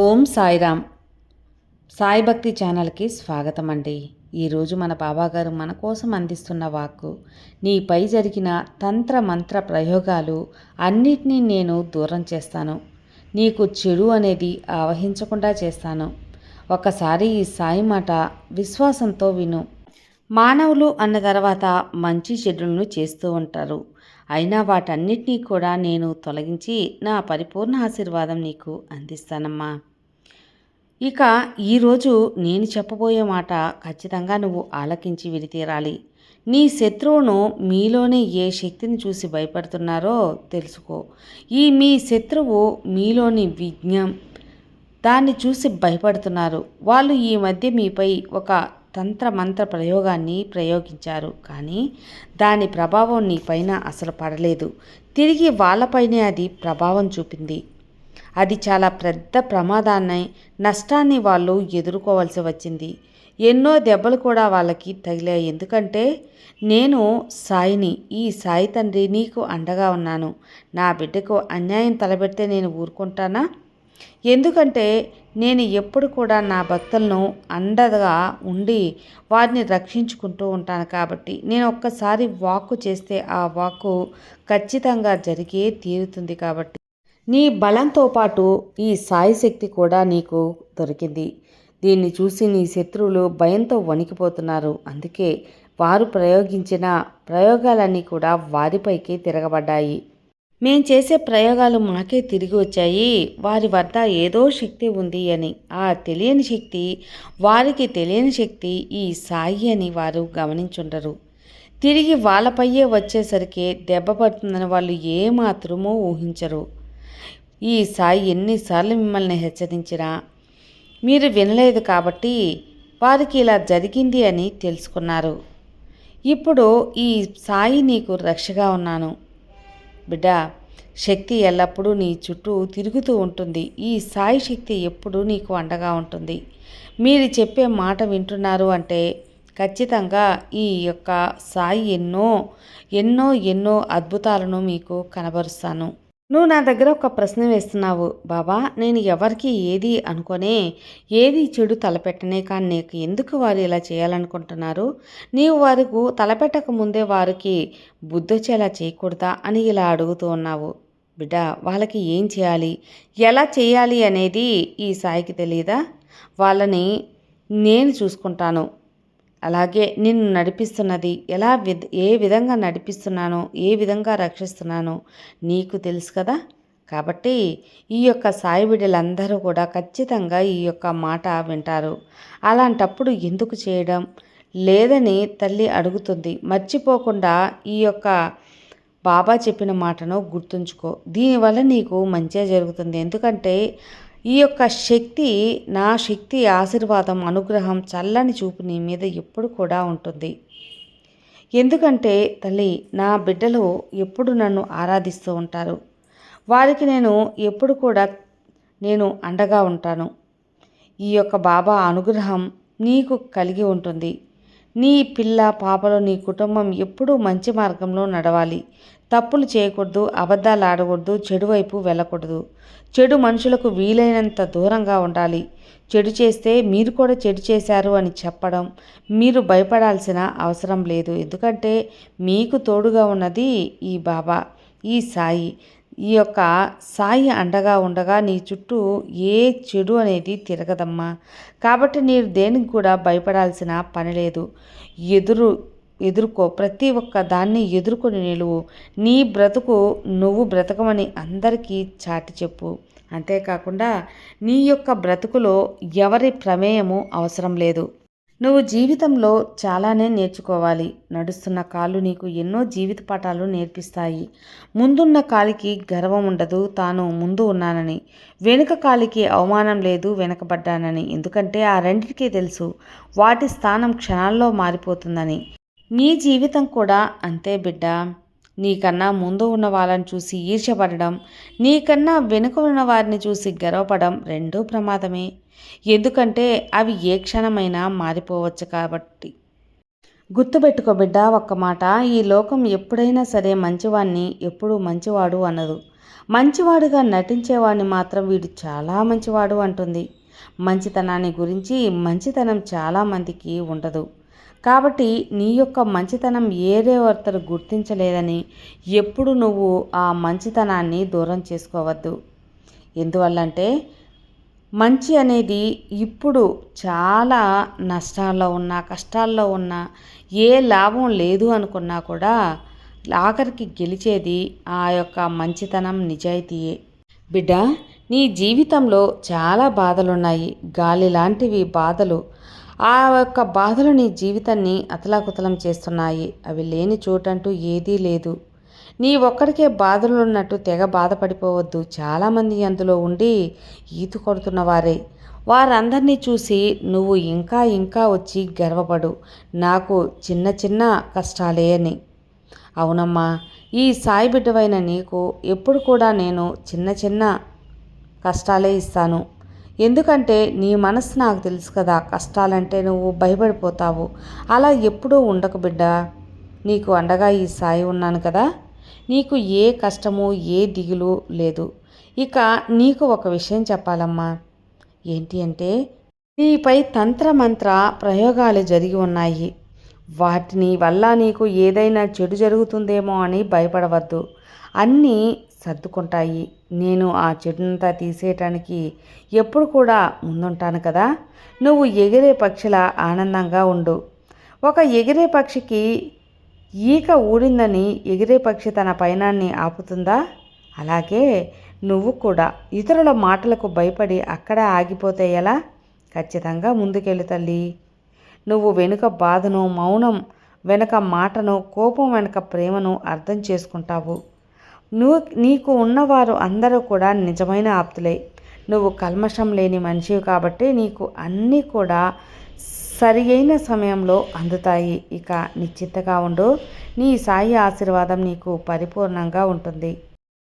ఓం సాయిరామ్. సాయి భక్తి ఛానల్కి స్వాగతం అండి ఈరోజు మన బాబాగారు మన కోసం అందిస్తున్న వాక్కు నీపై జరిగిన తంత్ర మంత్ర ప్రయోగాలు అన్నిటినీ నేను దూరం చేస్తాను. నీకు చెడు అనేది ఆవహించకుండా చేస్తాను. ఒకసారి ఈ సాయి మాట విశ్వాసంతో విను. మానవులు అన్న తర్వాత మంచి చెడులను చేస్తూ ఉంటారు. అయినా వాటన్నిటినీ కూడా నేను తొలగించి నా పరిపూర్ణ ఆశీర్వాదం నీకు అందిస్తానమ్మా. ఇక ఈరోజు నేను చెప్పబోయే మాట ఖచ్చితంగా నువ్వు ఆలకించి విడితీరాలి. నీ శత్రువును మీలోనే ఏ శక్తిని చూసి భయపడుతున్నారో తెలుసుకో. ఈ మీ శత్రువు మీలోని విజ్ఞం. దాన్ని చూసి భయపడుతున్నారు. వాళ్ళు ఈ మధ్య మీపై ఒక తంత్ర మంత్ర ప్రయోగాన్ని ప్రయోగించారు. కానీ దాని ప్రభావం నీ పైన అసలు పడలేదు. తిరిగి వాళ్ళపైనే అది ప్రభావం చూపింది. అది చాలా పెద్ద ప్రమాదాన్ని నష్టాన్ని వాళ్ళు ఎదుర్కోవాల్సి వచ్చింది. ఎన్నో దెబ్బలు కూడా వాళ్ళకి తగిలాయి. ఎందుకంటే నేను సాయిని ఈ సాయి తండ్రి నీకు అండగా ఉన్నాను. నా బిడ్డకు అన్యాయం తలబెడితే నేను ఊరుకుంటానా? ఎందుకంటే నేను ఎప్పుడు కూడా నా భక్తులను అండగా ఉండి వారిని రక్షించుకుంటూ ఉంటాను కాబట్టి నేను ఒక్కసారి వాక్కు చేస్తే ఆ వాక్కు ఖచ్చితంగా జరిగే తీరుతుంది కాబట్టి నీ బలంతో పాటు ఈ సాయి శక్తి కూడా నీకు దొరికింది. దీన్ని చూసి నీ శత్రువులు భయంతో వణికిపోతున్నారు. అందుకే వారు ప్రయోగించిన ప్రయోగాలన్నీ కూడా వారిపైకి తిరగబడ్డాయి. మేం చేసే ప్రయోగాలు మాకే తిరిగి వచ్చాయి. వారి వద్ద ఏదో శక్తి ఉంది అని. ఆ తెలియని శక్తి వారికి తెలియని శక్తి ఈ సాయి అని వారు గమనించుండరు. తిరిగి వాళ్ళపయ్యే వచ్చేసరికి దెబ్బ పడుతుందని వాళ్ళు ఏమాత్రమో ఊహించరు. ఈ సాయి ఎన్నిసార్లు మిమ్మల్ని హెచ్చరించినా మీరు వినలేదు కాబట్టి వారికి ఇలా జరిగింది అని తెలుసుకున్నారు. ఇప్పుడు ఈ సాయి నీకు రక్షగా ఉన్నాను. బిడ్డ శక్తి ఎల్లప్పుడూ నీ చుట్టూ తిరుగుతూ ఉంటుంది. ఈ సాయి శక్తి ఎప్పుడూ నీకు అండగా ఉంటుంది. మీరు చెప్పే మాట వింటున్నారు అంటే ఖచ్చితంగా ఈ యొక్క సాయి ఎన్నో ఎన్నో ఎన్నో అద్భుతాలను మీకు కనబరుస్తాను. నువ్వు నా దగ్గర ఒక ప్రశ్న వేస్తున్నావు. బాబా నేను ఎవరికి ఏది అనుకోనే ఏది చెడు తలపెట్టనే కానీ నీకు ఎందుకు వారు ఇలా చేయాలనుకుంటున్నారు? నీవు వారికి తలపెట్టక ముందే వారికి బుద్ధొచ్చేలా చేయకూడదా అని ఇలా అడుగుతూ ఉన్నావు. బిడ్డ వాళ్ళకి ఏం చేయాలి? ఎలా చేయాలి అనేది ఈ సాయికి తెలియదా వాళ్ళని నేను చూసుకుంటాను. అలాగే నిన్ను నడిపిస్తున్నది ఎలా విధ ఏ విధంగా నడిపిస్తున్నానో ఏ విధంగా రక్షిస్తున్నానో నీకు తెలుసు కదా? కాబట్టి ఈ యొక్క సాయి బిడ్డలందరూ కూడా ఖచ్చితంగా ఈ యొక్క మాట వింటారు. అలాంటప్పుడు ఎందుకు చేయడం? లేదని తల్లి అడుగుతుంది. మర్చిపోకుండా ఈ యొక్క బాబా చెప్పిన మాటను గుర్తుంచుకో. దీనివల్ల నీకు మంచిగా జరుగుతుంది. ఎందుకంటే ఈ యొక్క శక్తి నా శక్తి ఆశీర్వాదం అనుగ్రహం చల్లని చూపు నీ మీద ఎప్పుడు కూడా ఉంటుంది. ఎందుకంటే తల్లి నా బిడ్డలు ఎప్పుడు నన్ను ఆరాధిస్తూ ఉంటారు. వారికి నేను ఎప్పుడు కూడా నేను అండగా ఉంటాను. ఈ యొక్క బాబా అనుగ్రహం నీకు కలిగి ఉంటుంది. నీ పిల్ల పాపలు నీ కుటుంబం ఎప్పుడూ మంచి మార్గంలో నడవాలి. తప్పులు చేయకూడదు అబద్ధాలు ఆడకూడదు చెడు వైపు వెళ్ళకూడదు. చెడు మనుషులకు వీలైనంత దూరంగా ఉండాలి. చెడు చేస్తే మీరు కూడా చెడు చేశారు అని చెప్పడం మీరు భయపడాల్సిన అవసరం లేదు. ఎందుకంటే మీకు తోడుగా ఉన్నది ఈ బాబా ఈ సాయి. ఈ యొక్క సాయి అండగా ఉండగా నీ చుట్టూ ఏ చెడు అనేది తిరగదమ్మా. కాబట్టి మీరు దేనికి కూడా భయపడాల్సిన పని లేదు. ఎదురు ఎదుర్కో. ప్రతి ఒక్క దాన్ని ఎదుర్కొని నిలువు. నీ బ్రతుకు నువ్వు బ్రతకమని అందరికీ చాటి చెప్పు. అంతేకాకుండా నీ యొక్క బ్రతుకులో ఎవరి ప్రమేయము అవసరం లేదు. నువ్వు జీవితంలో చాలానే నేర్చుకోవాలి. నడుస్తున్న కాళ్ళు నీకు ఎన్నో జీవిత పాఠాలు నేర్పిస్తాయి. ముందున్న కాలికి గర్వం ఉండదు. తాను ముందు ఉన్నానని. వెనుక కాలికి అవమానం లేదు. వెనకబడ్డానని. ఎందుకంటే ఆ రెండింటికి తెలుసు. వాటి స్థానం క్షణాల్లో మారిపోతుందని. నీ జీవితం కూడా అంతే బిడ్డ. నీకన్నా ముందు ఉన్న వాళ్ళని చూసి ఈర్షపడడం నీకన్నా వెనుక ఉన్న వారిని చూసి గర్వపడడం రెండూ ప్రమాదమే. ఎందుకంటే అవి ఏ క్షణమైనా మారిపోవచ్చు కాబట్టి. గుర్తుపెట్టుకో బిడ్డ ఒక్క మాట. ఈ లోకం ఎప్పుడైనా సరే మంచివాణ్ణి ఎప్పుడూ మంచివాడు అనదు. మంచివాడుగా నటించేవాడిని మాత్రం వీడు చాలా మంచివాడు అంటుంది. మంచితనాన్ని గురించి మంచితనం చాలామందికి ఉండదు. కాబట్టి నీ యొక్క మంచితనం ఏరే ఒకరు గుర్తించలేదని ఎప్పుడు నువ్వు ఆ మంచితనాన్ని దూరం చేసుకోవద్దు. ఎందువల్లంటే మంచి అనేది ఇప్పుడు చాలా నష్టాల్లో ఉన్న కష్టాల్లో ఉన్న ఏ లాభం లేదు అనుకున్నా కూడా ఆఖరికి గెలిచేది ఆ యొక్క మంచితనం నిజాయితీయే. బిడ్డ నీ జీవితంలో చాలా బాధలున్నాయి. గాలి లాంటివి బాధలు. ఆ యొక్క బాధలు నీ జీవితాన్ని అతలాకుతలం చేస్తున్నాయి. అవి లేని చోటంటూ ఏదీ లేదు. నీ ఒక్కడికే బాధలు ఉన్నట్టు తెగ బాధపడిపోవద్దు. చాలామంది అందులో ఉండి ఈత కొడుతున్న వారే. వారందరినీ చూసి నువ్వు ఇంకా ఇంకా వచ్చి గర్వపడు. నాకు చిన్న చిన్న కష్టాలే అని. అవునమ్మా ఈ సాయి బిడ్డవైన నీకు ఎప్పుడు కూడా నేను చిన్న చిన్న కష్టాలే ఇస్తాను. ఎందుకంటే నీ మనసు నాకు తెలుసు కదా కష్టాలంటే నువ్వు భయపడిపోతావు. అలా ఎప్పుడూ ఉండకు బిడ్డ. నీకు అండగా ఈ సాయి ఉన్నాను కదా. నీకు ఏ కష్టము ఏ దిగులు లేదు. ఇక నీకు ఒక విషయం చెప్పాలమ్మా. ఏంటి అంటే నీపై తంత్రమంత్ర ప్రయోగాలు జరిగి ఉన్నాయి. వాటిని వల్ల నీకు ఏదైనా చెడు జరుగుతుందేమో అని భయపడవద్దు. అన్నీ సర్దుకుంటాయి. నేను ఆ చెడునంతా తీసేయటానికి ఎప్పుడు కూడా ముందుంటాను కదా. నువ్వు ఎగిరే పక్షిలా ఆనందంగా ఉండు. ఒక ఎగిరే పక్షికి ఈక ఊడిందని ఎగిరే పక్షి తన పయనాన్ని ఆపుతుందా? అలాగే నువ్వు కూడా. ఇతరుల మాటలకు భయపడి అక్కడే ఆగిపోతే ఎలా? ఖచ్చితంగా ముందుకెళ్ళు తల్లి. నువ్వు వెనుక బాధను మౌనం వెనుక మాటను కోపం వెనుక ప్రేమను అర్థం చేసుకుంటావు. నువ్వు నీకు ఉన్నవారు అందరూ కూడా నిజమైన ఆప్తులే. నువ్వు కల్మషం లేని మనిషివి కాబట్టి నీకు అన్నీ కూడా సరి అయిన సమయంలో అందుతాయి. ఇక నిశ్చింతగా ఉండు. నీ సాయి ఆశీర్వాదం నీకు పరిపూర్ణంగా ఉంటుంది.